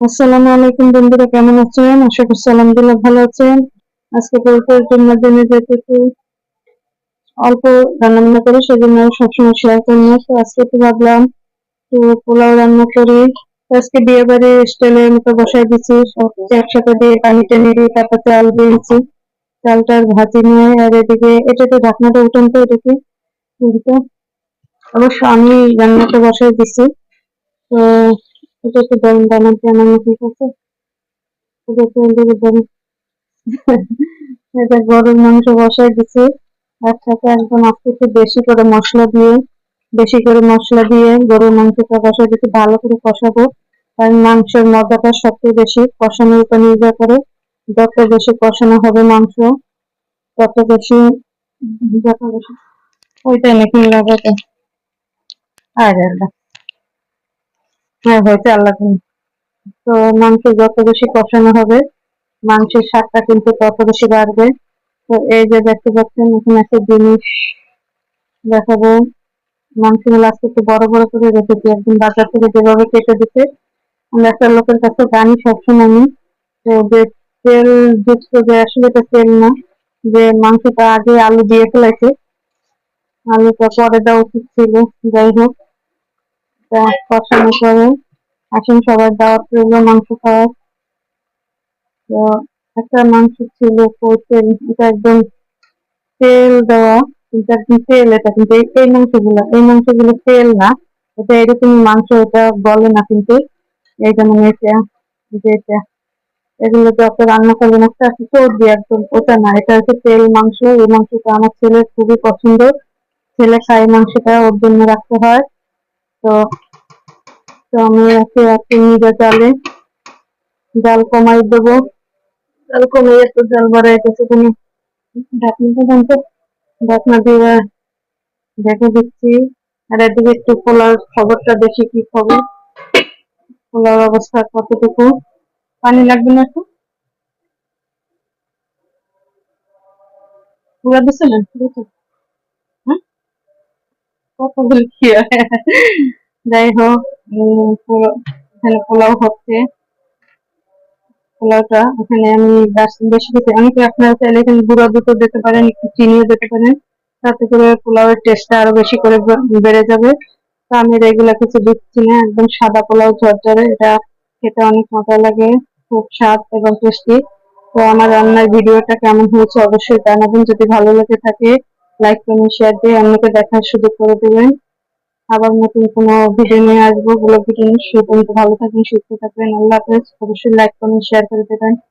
আসসালামু আলাইকুম বন্ধুরা, কেমন আছেন? আশা করছি আলহামদুলিল্লাহ ভালো আছেন। আজকে পরিচয়ের মাধ্যমে যেহেতু অল্প রান্নাবান্না করি, সেজন্য সবসময় শেয়ার করি না। তো আজকে তো ভাবলাম তো পোলাও রান্না করি। আজকে বিয়ে বাড়ি স্টাইলের মতো বসাই দিচ্ছি একসাথে দিয়ে পানি টেনে দিয়ে তারপর চাল দিয়েছি। চালটার ভাজি নিয়ে, আর এদিকে এটা তো ঢাকনাটা উঠান তো এটাকে অবশ্য আমি রান্নাটা বসাই দিচ্ছি তো এটা একটু গরম দানা জানানো ঠিক আছে? এটা গরম। গরুর মাংস বসাই দিচ্ছি তার সাথে একদম আস্তে একটু বেশি করে মশলা দিয়ে, বেশি করে মশলা দিয়ে গরুর মাংসটা বসাই দিচ্ছি ভালো করে কষাবো। কারণ মাংসের মজাটা সবচেয়ে বেশি, কষানোর উপর নির্ভর করে যত বেশি কষানো হবে মাংস, তত বেশি যত নাকি লাগাতে আর আল্লাহ হ্যাঁ হয়েছে, আল্লাহ তো মাংস যত বেশি কষানো হবে, মাংসের স্বাদটা কিন্তু তত বেশি বাড়বে। তো এই যে দেখতে পাচ্ছেন, এখানে একটা জিনিস দেখাবো। মাংসগুলো আজকে একটু বড় বড় করে রেখেছি একদিন বাজার থেকে যেভাবে কেটে দিতে আমরা একটা লোকের কাছে জানি সবসময় আমি, তো যে তেল যুক্ত যে, আসলে এটা তেল না, যে মাংসটা আগে আলু দিয়ে ফেলেছে। আলুটা পরে দেওয়া উচিত ছিল, যাই হোক। কষানো করে আসেন সবার দাওয়াত রইল, মাংস খাওয়ার। তো একটা মাংস ছিল তেল এটা একদম তেল দেওয়া, কিন্তু একদম তেল এটা, কিন্তু এই মাংসগুলো এই মাংসগুলো তেল না। এটা এরকম মাংস, এটা বলে না কিন্তু। এই যেমন এটা যে এটা। এগুলো যত রান্না করবেন, একটা চর্বি একদম, ওটা না, এটা হচ্ছে তেল মাংস। এই মাংসটা আমার ছেলের খুবই পছন্দ। ছেলে খায় মাংসটা, ওর জন্য রাখতে হয়। তো তো আমি একে একে নিজে জালে। জাল কমাই দেবো। জাল কমাই একটু জাল বাড়াই গেছে তুমি ঢাকনাটা জানতো। ঢাকনা দিয়ে দেখে দিচ্ছি। আর এদিকে একটু পোলার খবরটা দেখি কি খবর। পোলার অবস্থা কতটুকু? পানি লাগবে না একটু পুরা দিছিলেন হ্যাঁ কতগুলো কি? যাই হোক এখানে পোলাও হচ্ছে। পোলাওটা এখানে আমি বেশি কিছু অনেকে আপনারা চাইলে এখানে গুঁড়া দুটো দিতে পারেন, একটু চিনিও দিতে পারেন? তাতে করে পোলাওয়ের টেস্টটা আরও বেশি করে বেড়ে যাবে। তো আমি রেগুলার কিছু দিচ্ছি না, একদম সাদা পোলাও ঝরঝরে। এটা খেতে অনেক মজা লাগে, খুব স্বাদ এবং টেস্টি তো আমার রান্নার ভিডিওটা কেমন হয়েছে অবশ্যই জানাবেন। যদি ভালো লেগে থাকে লাইক কমেন্ট শেয়ার দিয়ে অন্যকে দেখার সুযোগ করে দেবেন। আবার নতুন কোনো ভিডিও নিয়ে আসব ভালো থাকবেন, সুস্থ থাকবেন। আল্লাহ হাফেজ। অবশ্যই লাইক কমেন্ট শেয়ার করে দেবেন।